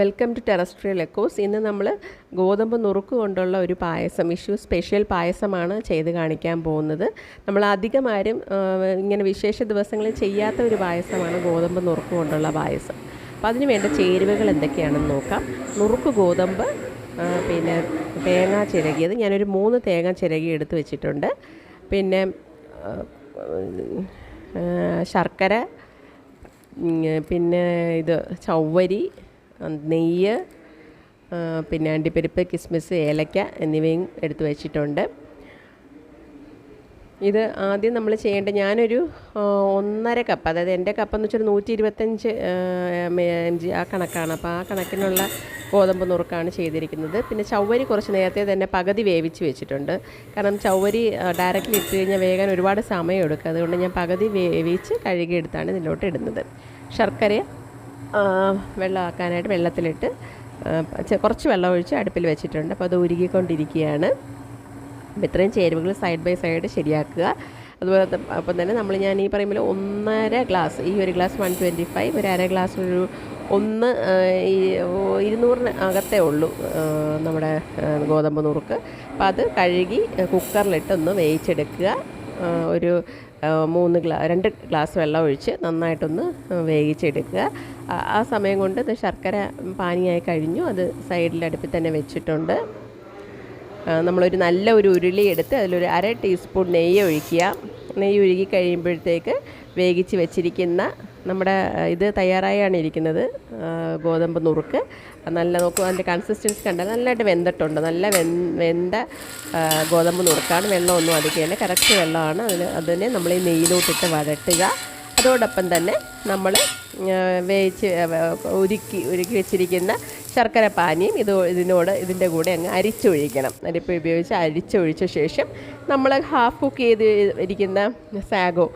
Welcome to terrestrial echoes ഇന്ന് നമ്മൾ ഗോതമ്പ് നുറുക്ക് കൊണ്ടുള്ള ഒരു പായസം വിഷു സ്പെഷ്യൽ പായസമാണ് ചെയ്ത് കാണിക്കാൻ പോകുന്നത്. നമ്മൾ അധികം ആരും ഇങ്ങനെ വിശേഷ ദിവസങ്ങളിൽ ചെയ്യാത്ത ഒരു പായസമാണ് ഗോതമ്പ് നുറുക്ക് കൊണ്ടുള്ള പായസം. അപ്പോൾ അതിന് വേണ്ട ചേരുവകൾ എന്തൊക്കെയാണെന്ന് നോക്കാം. നുറുക്ക് ഗോതമ്പ് പിന്നെ തേങ്ങ ചിരകിയത്. ഞാനൊരു മൂന്ന് തേങ്ങ ചിരകി എടുത്ത് വെച്ചിട്ടുണ്ട്. പിന്നെ ശർക്കര പിന്നെ ഇത് ചവ്വരി നെയ്യ് പിന്നെ അണ്ടിപ്പരിപ്പ് കിസ്മിസ് ഏലക്ക എന്നിവയും എടുത്തു വച്ചിട്ടുണ്ട്. ഇത് ആദ്യം നമ്മൾ ചെയ്യേണ്ട ഞാനൊരു ഒന്നര കപ്പ് അതായത് എന്റെ കപ്പ് എന്ന് വെച്ചാൽ നൂറ്റി ഇരുപത്തഞ്ച് എം ജി ആ കണക്കാണ്. അപ്പോൾ ആ കണക്കിനുള്ള ഗോതമ്പ് നുറുക്കാണ് ചെയ്തിരിക്കുന്നത്. പിന്നെ ചവ്വരി കുറച്ച് നേരത്തെ തന്നെ പകുതി വേവിച്ച് വെച്ചിട്ടുണ്ട്. കാരണം ചവ്വരി ഡയറക്റ്റ്ലി ഇട്ട് കഴിഞ്ഞാൽ വേഗം ഒരുപാട് സമയം എടുക്കും. അതുകൊണ്ട് ഞാൻ പകുതി വേവിച്ച് കഴുകിയെടുത്താണ് ഇതിലോട്ട് ഇടുന്നത്. ശർക്കര വെള്ളമാക്കാനായിട്ട് വെള്ളത്തിലിട്ട് കുറച്ച് വെള്ളം ഒഴിച്ച് അടുപ്പിൽ വെച്ചിട്ടുണ്ട്. അപ്പോൾ അത് ഉരുകിക്കൊണ്ടിരിക്കുകയാണ്. അപ്പോൾ ഇത്രയും ചേരുവകൾ സൈഡ് ബൈ സൈഡ് ശരിയാക്കുക. അതുപോലെ അപ്പം തന്നെ നമ്മൾ ഞാൻ ഈ പറയുമ്പോൾ ഒന്നര ഗ്ലാസ് ഈ ഒരു ഗ്ലാസ് വൺ ട്വന്റി ഫൈവ് ഒരു അര ഗ്ലാസ് ഒരു ഒന്ന് ഇരുന്നൂറിന് അകത്തേ ഉള്ളൂ നമ്മുടെ ഗോതമ്പ് നുറുക്ക്. അപ്പോൾ അത് കഴുകി കുക്കറിലിട്ടൊന്ന് വേവിച്ചെടുക്കുക. ഒരു മൂന്ന് ഗ്ലാ രണ്ട് ഗ്ലാസ് വെള്ളം ഒഴിച്ച് നന്നായിട്ടൊന്ന് വേവിച്ചെടുക്കുക. ആ- സമയം കൊണ്ട് ഇത് ശർക്കര പാനിയായി കഴിഞ്ഞു. അത് സൈഡിൽ അടുപ്പിൽ തന്നെ വെച്ചിട്ടുണ്ട്. നമ്മളൊരു നല്ല ഒരു ഉരുളി എടുത്ത് അതിലൊരു അര ടീസ്പൂൺ നെയ്യ് ഒഴിക്കുക. നെയ്യ് ഒഴുകി കഴിയുമ്പോഴത്തേക്ക് വേവിച്ച് വെച്ചിരിക്കുന്ന നമ്മുടെ ഇത് തയ്യാറായാണ് ഇരിക്കുന്നത്. ഗോതമ്പ് നുറുക്ക്. നല്ല നോക്കുക അതിന്റെ കൺസിസ്റ്റൻസി കണ്ടാൽ നല്ലതായിട്ട് വെന്തിട്ടുണ്ട്. നല്ല വെന്ത ഗോതമ്പ് നുറുക്കാണ്. വെള്ളമൊന്നും അധികമല്ല. കറക്റ്റ് വെള്ളമാണ്. അതിന് അതിനെ നമ്മൾ ഈ നെയ്യിലോട്ടിട്ട് വഴട്ടുക. അതോടൊപ്പം തന്നെ നമ്മൾ വേവിച്ച് ഉരുക്കി ഉരുക്കി വെച്ചിരിക്കുന്ന ശർക്കര പാനിയും ഇത് ഇതിനോട് ഇതിന്റെ കൂടെ അങ്ങ് അരിച്ചൊഴിക്കണം. അരിപ്പ് ഉപയോഗിച്ച് അരിച്ചൊഴിച്ച ശേഷം നമ്മൾ ഹാഫ് കുക്ക് ചെയ്ത് ഇരിക്കുന്ന സാഗോ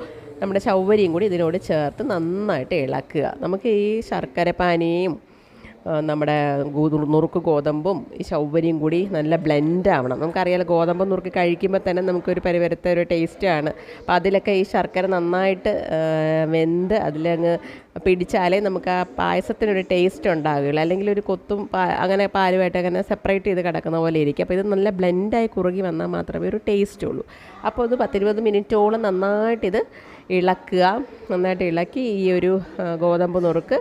നമ്മുടെ ചൗവരിയും കൂടി ഇതിനോട് ചേർത്ത് നന്നായിട്ട് ഇളക്കുക. നമുക്ക് ഈ ശർക്കര പാനിയും നമ്മുടെ നുറുക്ക് ഗോതമ്പും ഈ ശൗവരിയും കൂടി നല്ല ബ്ലെൻഡ് ആവണം. നമുക്കറിയാലോ ഗോതമ്പ് നുറുക്ക് കഴിക്കുമ്പോൾ തന്നെ നമുക്കൊരു പരിവരത്തെ ഒരു ടേസ്റ്റാണ് അപ്പോൾ അതിലൊക്കെ ഈ ശർക്കര നന്നായിട്ട് വെന്ത് അതിലങ്ങ് പിടിച്ചാലേ നമുക്ക് ആ പായസത്തിനൊരു ടേസ്റ്റ് ഉണ്ടാകുകയുള്ളൂ അല്ലെങ്കിൽ ഒരു കൊത്തും അങ്ങനെ പാലുമായിട്ട് അങ്ങനെ സെപ്പറേറ്റ് ചെയ്ത് കിടക്കുന്ന പോലെ ഇരിക്കും. അപ്പോൾ ഇത് നല്ല ബ്ലെൻഡായി കുറുകി വന്നാൽ മാത്രമേ ഒരു ടേസ്റ്റ് ഉള്ളൂ. അപ്പോൾ ഇത് പത്തിരുപത് മിനിറ്റോളം നന്നായിട്ടിത് ഇളക്കുക. നന്നായിട്ട് ഇളക്കി ഈ ഒരു ഗോതമ്പ് നുറുക്ക്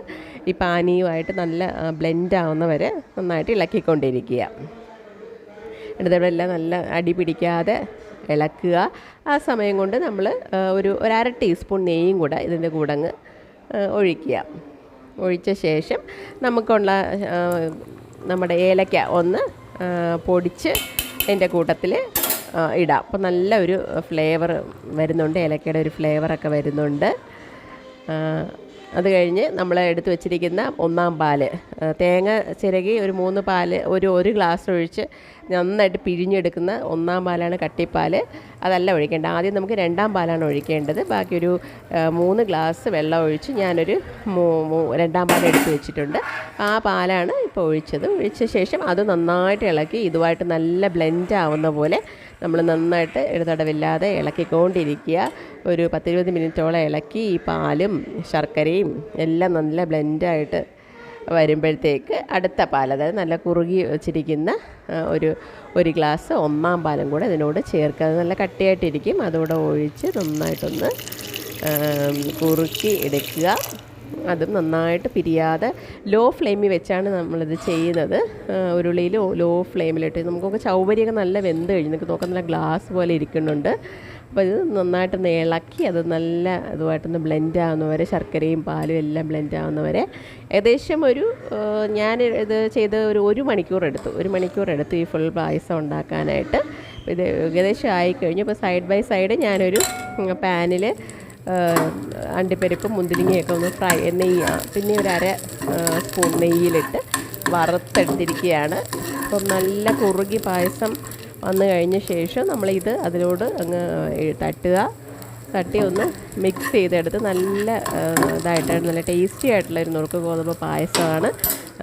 ഈ പാനീയമായിട്ട് നല്ല ബ്ലെൻഡ് ആവുന്നവരെ നന്നായിട്ട് ഇളക്കിക്കൊണ്ടിരിക്കുക. എല്ലാം നല്ല അടി പിടിക്കാതെ ഇളക്കുക. ആ സമയം കൊണ്ട് നമ്മൾ ഒരു ഒരര ടീസ്പൂൺ നെയ്യും കൂടെ ഇതിന്റെ കൂടെ അങ്ങ് ഒഴിക്കുക. ഒഴിച്ച ശേഷം നമുക്കുള്ള നമ്മുടെ ഏലക്ക ഒന്ന് പൊടിച്ച് അതിന്റെ കൂട്ടത്തിൽ ഇടാം. അപ്പോൾ നല്ലൊരു ഫ്ലേവർ വരുന്നുണ്ട്. ഏലക്കയുടെ ഒരു ഫ്ലേവറൊക്കെ വരുന്നുണ്ട്. അത് കഴിഞ്ഞ് നമ്മൾ എടുത്തു വെച്ചിരിക്കുന്ന ഒന്നാം പാൽ. തേങ്ങ ചിരകി ഒരു മൂന്ന് പാൽ ഒരു ഒരു ഗ്ലാസ് ഒഴിച്ച് നന്നായിട്ട് പിഴിഞ്ഞെടുക്കുന്ന ഒന്നാം പാലാണ് കട്ടിപ്പാൽ. അതല്ല ഒഴിക്കേണ്ടത് ആദ്യം നമുക്ക് രണ്ടാം പാലാണ് ഒഴിക്കേണ്ടത്. ബാക്കിയൊരു മൂന്ന് ഗ്ലാസ് വെള്ളം ഒഴിച്ച് ഞാനൊരു രണ്ടാം പാൽ എടുത്ത് വെച്ചിട്ടുണ്ട്. ആ പാലാണ് ഇപ്പോൾ ഒഴിച്ചത്. ഒഴിച്ച ശേഷം അത് നന്നായിട്ട് ഇളക്കി ഇതുമായിട്ട് നല്ല ബ്ലെൻഡ് ആവുന്ന പോലെ നമ്മൾ നന്നായിട്ട് ഇടതടവില്ലാതെ ഇളക്കിക്കൊണ്ടിരിക്കുക. ഒരു പത്തിരുപത് മിനിറ്റോളം ഇളക്കി ഈ പാലും ശർക്കരയും എല്ലാം നല്ല ബ്ലെൻഡായിട്ട് വരുമ്പോഴത്തേക്ക് അടുത്ത പാൽ അതായത് നല്ല കുറുകി വെച്ചിരിക്കുന്ന ഒരു ഒരു ഗ്ലാസ് ഒന്നാം പാലും കൂടെ ഇതിനോട് ചേർക്കുക. അത് നല്ല കട്ടിയായിട്ടിരിക്കും. അതുകൂടെ ഒഴിച്ച് നന്നായിട്ടൊന്ന് കുറുക്കി എടുക്കുക. അതും നന്നായിട്ട് പിരിയാതെ ലോ ഫ്ലെയിമിൽ വെച്ചാണ് നമ്മളിത് ചെയ്യുന്നത്. ഉരുളിയിൽ ലോ ഫ്ലെയിമിലിട്ട് നമുക്കൊക്കെ ചൗവരിയൊക്കെ നല്ല വെന്ത് കഴിഞ്ഞ്. നമുക്ക് നോക്കാൻ നല്ല ഗ്ലാസ് പോലെ ഇരിക്കുന്നുണ്ട്. അപ്പോൾ ഇത് നന്നായിട്ടൊന്ന് ഇളക്കി അത് നല്ല ഇതുമായിട്ടൊന്ന് ബ്ലെൻഡ് ആവുന്നവരെ ശർക്കരയും പാലും എല്ലാം ബ്ലെൻഡ് ആവുന്നവരെ. ഏകദേശം ഒരു ഞാൻ ഇത് ചെയ്ത് ഒരു ഒരു മണിക്കൂർ എടുത്തു. ഒരു മണിക്കൂർ എടുത്തു ഈ ഫുൾ പായസം ഉണ്ടാക്കാനായിട്ട്. ഇത് ഏകദേശം ആയിക്കഴിഞ്ഞു. അപ്പോൾ സൈഡ് ബൈ സൈഡ് ഞാനൊരു പാനിൽ അണ്ടിപ്പരിപ്പും മുന്തിരിങ്ങയൊക്കെ ഒന്ന് ഫ്രൈ നെയ്യ് പിന്നെ ഒരു അര സ്പൂൺ നെയ്യിലിട്ട് വറുത്തെടുത്തിരിക്കുകയാണ്. അപ്പം നല്ല കുറുകി പായസം വന്നു കഴിഞ്ഞ ശേഷം നമ്മളിത് അതിലോട് അങ്ങ് തട്ടുക. തട്ടി ഒന്ന് മിക്സ് ചെയ്തെടുത്ത് നല്ല ഇതായിട്ടാണ് നല്ല ടേസ്റ്റി ആയിട്ടുള്ള ഒരു നുറുക്ക് ഗോതമ്പ് പായസമാണ്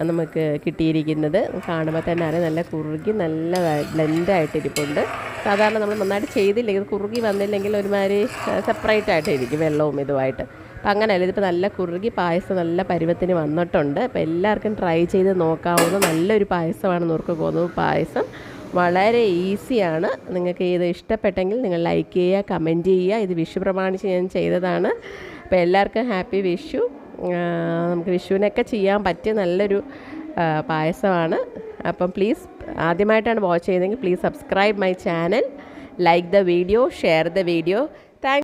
നമുക്ക് കിട്ടിയിരിക്കുന്നത്. കാണുമ്പോൾ തന്നെ അറിയാം നല്ല കുറുകി നല്ല ബ്ലെൻഡായിട്ടിരിപ്പുണ്ട് സാധാരണ നമ്മൾ നന്നായിട്ട് ചെയ്തില്ലെങ്കിൽ കുറുകി വന്നില്ലെങ്കിൽ ഒരുമാതിരി സെപ്പറേറ്റ് ആയിട്ട് ഇരിക്കും വെള്ളവും ഇതുമായിട്ട്. അപ്പം അങ്ങനെയല്ല ഇതിപ്പോൾ നല്ല കുറുകി പായസം നല്ല പരുവത്തിന് വന്നിട്ടുണ്ട്. അപ്പോൾ എല്ലാവർക്കും ട്രൈ ചെയ്ത് നോക്കാവുന്ന നല്ലൊരു പായസമാണ് നുറുക്ക് ഗോതമ്പ് പായസം. വളരെ ഈസിയാണ്. നിങ്ങൾക്ക് ഇത് ഇഷ്ടപ്പെട്ടെങ്കിൽ നിങ്ങൾ ലൈക്ക് ചെയ്യുക കമന്റ് ചെയ്യുക. ഇത് വിഷു പ്രമാണിച്ച് ഞാൻ ചെയ്തതാണ്. അപ്പോൾ എല്ലാവർക്കും ഹാപ്പി വിഷു. നമുക്ക് വിഷുവിനൊക്കെ ചെയ്യാൻ പറ്റിയ നല്ലൊരു പായസമാണ്. അപ്പം പ്ലീസ് ആദ്യമായിട്ടാണ് watch ചെയ്തതെങ്കിൽ please subscribe my channel like the video share the video